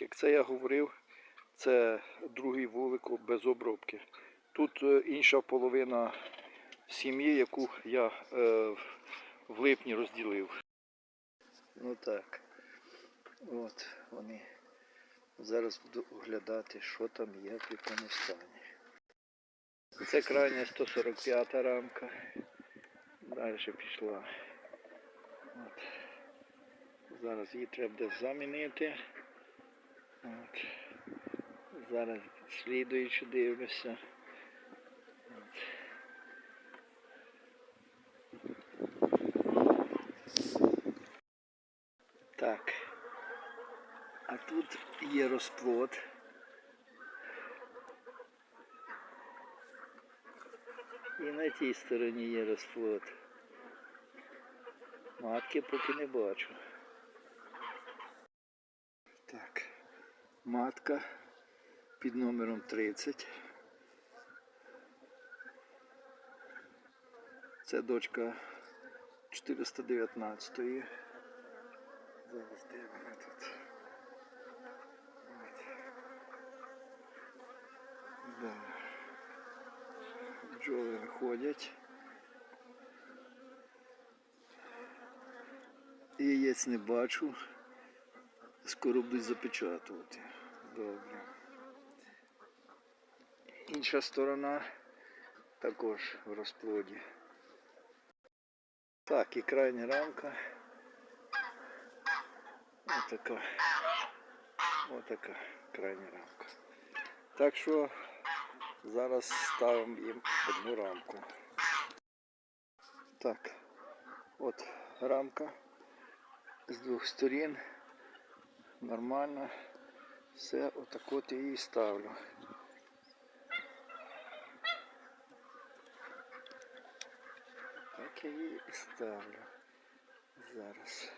Як це я говорив, це другий вулик без обробки. Тут е, інша половина сім'ї, яку я е, в липні розділив. Ну так. От вони. Зараз буду оглядати, що там є, в якому стані. Це крайня 145 рамка. Далі пішла. От. Зараз її треба десь замінити. От. Зараз слідуючи дивлюся. От. Так. А тут є розплод. І на тій стороні є розплод. Матки поки не бачу. Матка під номером 30. Це дочка 419-ї. Зараз де вона тут? От. Да. Бджоли ходять. Яєць не бачу. Скоро будуть запечатувати. Добре. Інша сторона також в розплоді. Так, і крайня рамка. Отака. Отака крайня рамка. Так що зараз ставимо їм одну рамку. Так, от рамка з двох сторін. Нормально. Все, отак от її ставлю. Так я її і ставлю. Зараз.